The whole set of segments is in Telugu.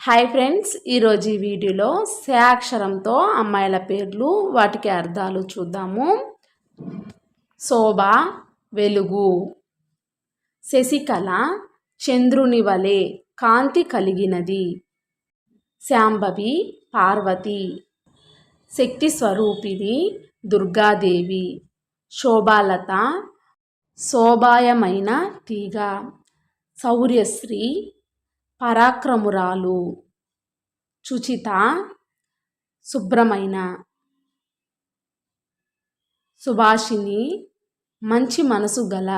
హాయ్ ఫ్రెండ్స్ ఈరోజు ఈ వీడియోలో అక్షరంతో అమ్మాయిల పేర్లు వాటికి అర్థాలు చూద్దాము. శోభ వెలుగు శశికళ చంద్రుని వలె కాంతి కలిగినది. శాంభవి పార్వతి శక్తి స్వరూపిణి దుర్గాదేవి శోభాలత శోభాయమైన తీగ శౌర్యశ్రీ పరాక్రమురాలు. చుచిత శుభ్రమైన సుభాషిణి మంచి మనసు గల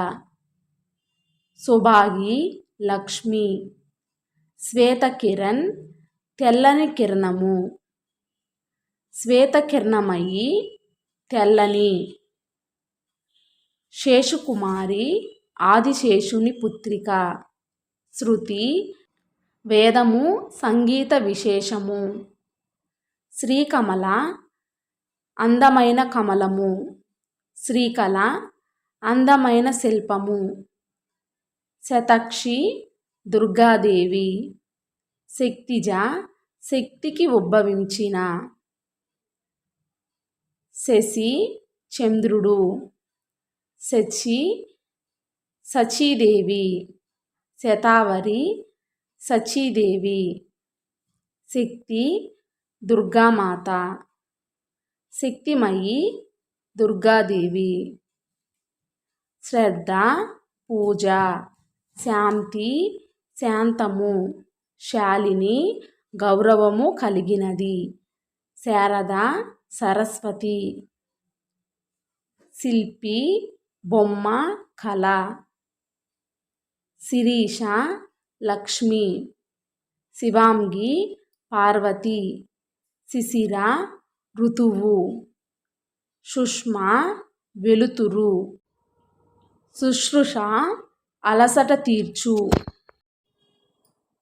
సుభాగి లక్ష్మి శ్వేత కిరణ్ తెల్లని కిరణము శ్వేత కిరణమయి తెల్లని శేషుకుమారి ఆదిశేషుని పుత్రిక శృతి వేదము సంగీత విశేషము. శ్రీకమల అందమైన కమలము. శ్రీకళ అందమైన శిల్పము. శతక్షి దుర్గాదేవి. శక్తిజ శక్తికి ఉద్భవించిన. శశి చంద్రుడు. శచి సచీదేవి. శతావరి సచీదేవి. శక్తి దుర్గామాత. శక్తిమయి దుర్గాదేవి. శ్రద్ధ పూజ శాంతి శాంతము శాలిని గౌరవము కలిగినది. శారద సరస్వతి. శిల్పి బొమ్మ కళ. శిరీష లక్ష్మి శివాంగి పార్వతి శిశిర ఋతువు సుష్మ వెలుతురు శుశ్రుష అలసట తీర్చు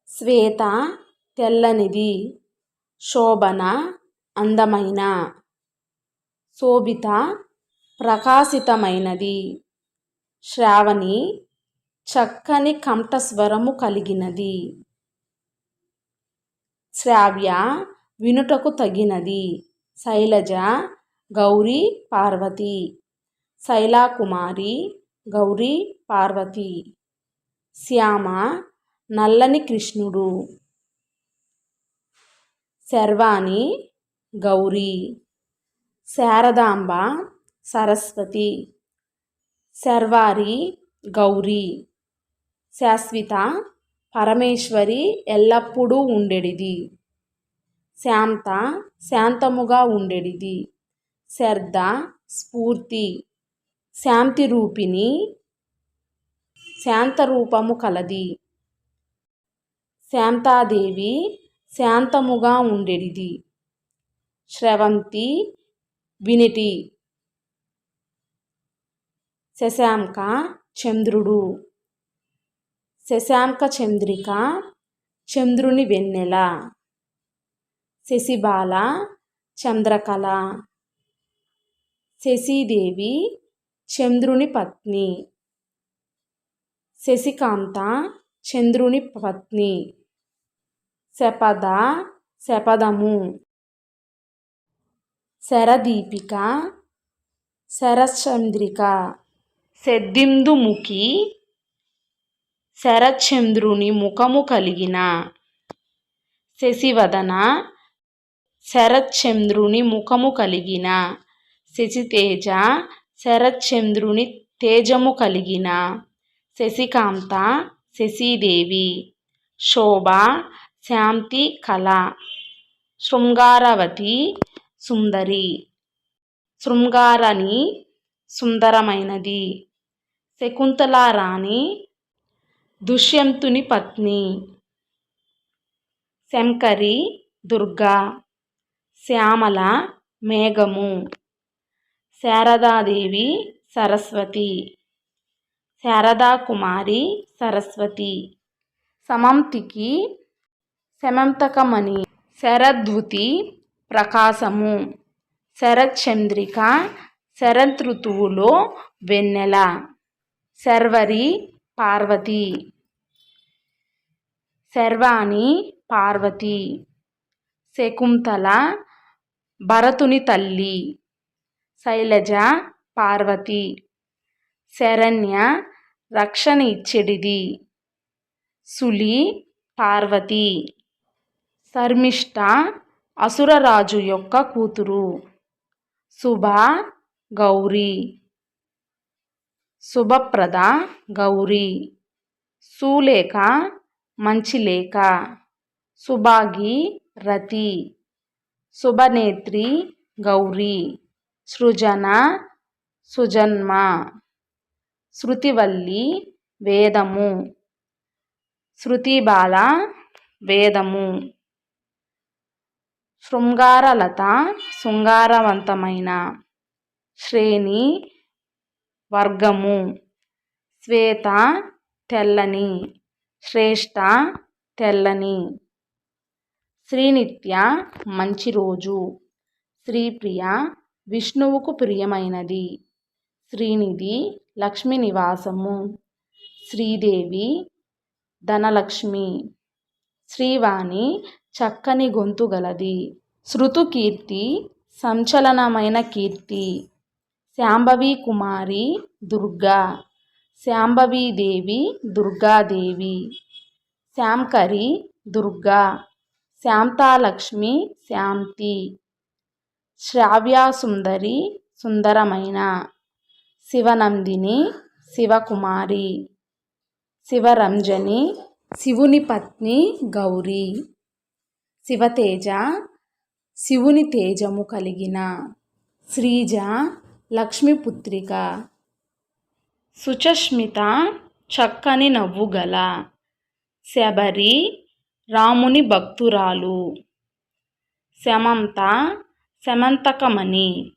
శ్వేత తెల్లనిది శోభన అందమైన శోభిత ప్రకాశితమైనది శ్రావణి చక్కని కంఠస్వరము కలిగినది. శ్రావ్య వినుటకు తగినది. శైలజ గౌరీ పార్వతి. శైలాకుమారి గౌరీ పార్వతి. శ్యామ నల్లని కృష్ణుడు. శర్వాణి గౌరీ. శారదాంబ సరస్వతి. శర్వారి గౌరీ. శాశ్వత పరమేశ్వరి ఎల్లప్పుడూ ఉండెడిది. శాంత శాంతముగా ఉండెడిది. శ్రద్ధ స్ఫూర్తి శాంతి రూపిణి శాంతరూపము కలది. శాంతాదేవి శాంతముగా ఉండెడిది. శ్రవంతి వినిటి శశాంక చంద్రుడు శశాంక చంద్రిక చంద్రుని వెన్నెల శశిబాల చంద్రకళ శశీదేవి చంద్రుని పత్ని శశికాంత చంద్రుని పత్ని శపద శపదము శరదీపిక శరశ్చంద్రిక సెద్దిందుముఖి శరచంద్రుని ముఖము కలిగిన శశివదన శరచంద్రుని ముఖము కలిగిన శశితేజ శరచంద్రుని తేజము కలిగిన శశికాంత శశీదేవి శోభ శాంతి కళ శృంగారవతి సుందరి శృంగారని సుందరమైనది శకుంతలారాణి దుష్యంతుని పత్ని. శంకరి దుర్గా శ్యామల మేఘము. శారదాదేవి సరస్వతి. శారదాకుమారి సరస్వతి. సమంతికి శమంతకమణి. శరద్వుతి ప్రకాశము. శరచంద్రిక శరదృతువులో వెన్నెల. శర్వరి పార్వతి. శర్వాణి పార్వతి. శకుంతల భరతుని తల్లి. శైలజ పార్వతి. శరణ్య రక్షణ ఇచ్చెడిది. సులి పార్వతి. శర్మిష్ట అసురరాజు యొక్క కూతురు. శుభ గౌరీ. శుభప్రద గౌరీ. సులేఖ మంచిలేఖ. సుభాగి రతి. శుభనేత్రి గౌరీ. సృజన సుజన్మ. శృతివల్లి వేదము. శృతిబాల వేదము. శృంగారలత శృంగారవంతమైన. శ్రేణి వర్గము. శ్వేత తెల్లని శ్రేష్ఠ తెల్లని. శ్రీనిత్య మంచి రోజు. శ్రీప్రియ విష్ణువుకు ప్రియమైనది. శ్రీనిధి లక్ష్మి నివాసము. శ్రీదేవి ధనలక్ష్మి. శ్రీవాణి చక్కని గొంతు గలది. శృతుకీర్తి సంచలనమైన కీర్తి. శాంభవి కుమారి దుర్గా. శాంభవీదేవి దుర్గాదేవి శాంకరి దుర్గా. శాంతాలక్ష్మి శాంతి. శ్రావ్యాసుందరి సుందరమైన. శివనందిని శివకుమారి. శివరంజని శివుని పత్ని గౌరీ. శివతేజ శివుని తేజము కలిగిన. శ్రీజ లక్ష్మీపుత్రిక. సుచస్మిత చక్కని నవ్వు గల శబరి రాముని భక్తురాలు. శమంత శమంతకమణి.